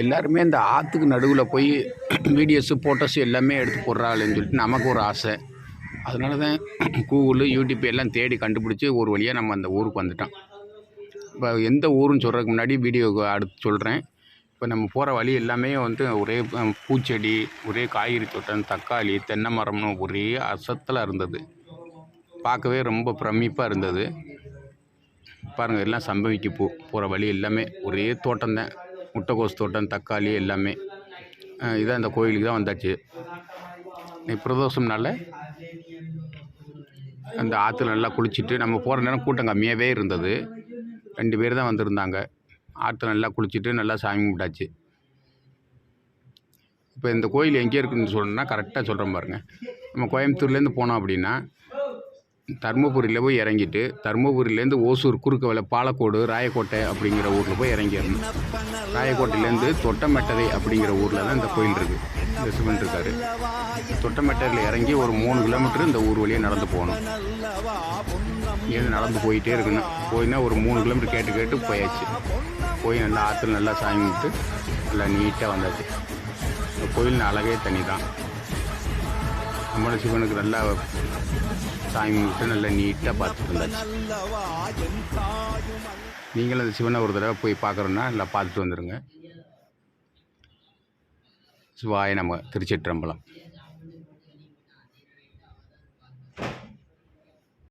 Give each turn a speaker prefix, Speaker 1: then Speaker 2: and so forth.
Speaker 1: எல்லாருமே இந்த ஆற்றுக்கு நடுவில் போய் வீடியோஸு ஃபோட்டோஸு எல்லாமே எடுத்து போடுறாங்களேன்னு சொல்லிட்டு நமக்கு ஒரு ஆசை. அதனால தான் கூகுள் யூடியூப் எல்லாம் தேடி கண்டுபிடிச்சி ஒரு வழியாக நம்ம அந்த ஊருக்கு வந்துட்டோம். இப்போ எந்த ஊருன்னு சொல்கிறதுக்கு முன்னாடி வீடியோ அடுத்து சொல்கிறேன் இப்போ நம்ம போகிற வழி எல்லாமே வந்து ஒரே பூச்செடி ஒரே காய்கறி தோட்டம் தக்காளி தென்னை மரம்னு ஒரே அசத்தில் இருந்தது. பார்க்கவே ரொம்ப பிரமிப்பாக இருந்தது. பாருங்கள் எல்லாம் சம்பவிக்கு போ போகிற வழி எல்லாமே ஒரே தோட்டம் தான் முட்டைக்கோஸ் தோட்டம் தக்காளி எல்லாமே இதான் இந்த கோயிலுக்கு தான் வந்தாச்சு. பிரதோஷம்னால அந்த ஆற்றுல நல்லா குளிச்சுட்டு நம்ம போகிற நேரம் கூட்டம் கம்மியாகவே இருந்தது. ரெண்டு பேர் தான் வந்திருந்தாங்க. ஆற்றுல நல்லா குளிச்சுட்டு நல்லா சாமி கும்பிட்டாச்சு. இப்போ இந்த கோயில் எங்கே இருக்குன்னு சொல்லணும்னா கரெக்டாக சொல்கிறேன் பாருங்கள் நம்ம கோயம்புத்தூர்லேருந்து போனோம் அப்படின்னா தருமபுரியில் போய் இறங்கிட்டு தர்மபுரியிலேருந்து ஓசூர் குறுக்க வலை பாலக்கோடு ராயக்கோட்டை அப்படிங்கிற ஊரில் போய் இறங்கிடணும். ராயக்கோட்டையிலேருந்து தொட்டமெட்டதை அப்படிங்கிற ஊரில் தான் இந்த கோயில் இருக்குது இந்த சிவன் இருக்கார். தொட்டமெட்டையில் இறங்கி ஒரு மூணு கிலோமீட்டர் இந்த ஊர் வழியாக நடந்து போகணும். இங்கேருந்து நடந்து போயிட்டே இருக்கணும். போயினா ஒரு மூணு கிலோமீட்டர் கேட்டு கேட்டு போயாச்சு. போய் நல்லா ஆற்றுல நல்லா சாமி கும்பிட்டு நல்லா நீட்டாக வந்தாச்சு. இந்த கோயில் அழகே தனி தான் நம்மளோட சிவனுக்கு நல்லா சாமி கும்பிட்டு நல்லா நீட்டாக பார்த்துட்டு இருந்தாச்சு நீங்களும் அந்த சிவனை ஒரு தடவை போய் பார்க்குறோன்னா நல்லா பார்த்துட்டு வந்துடுங்க சிவாய நம்ம திருச்சிற்றம்பலம்.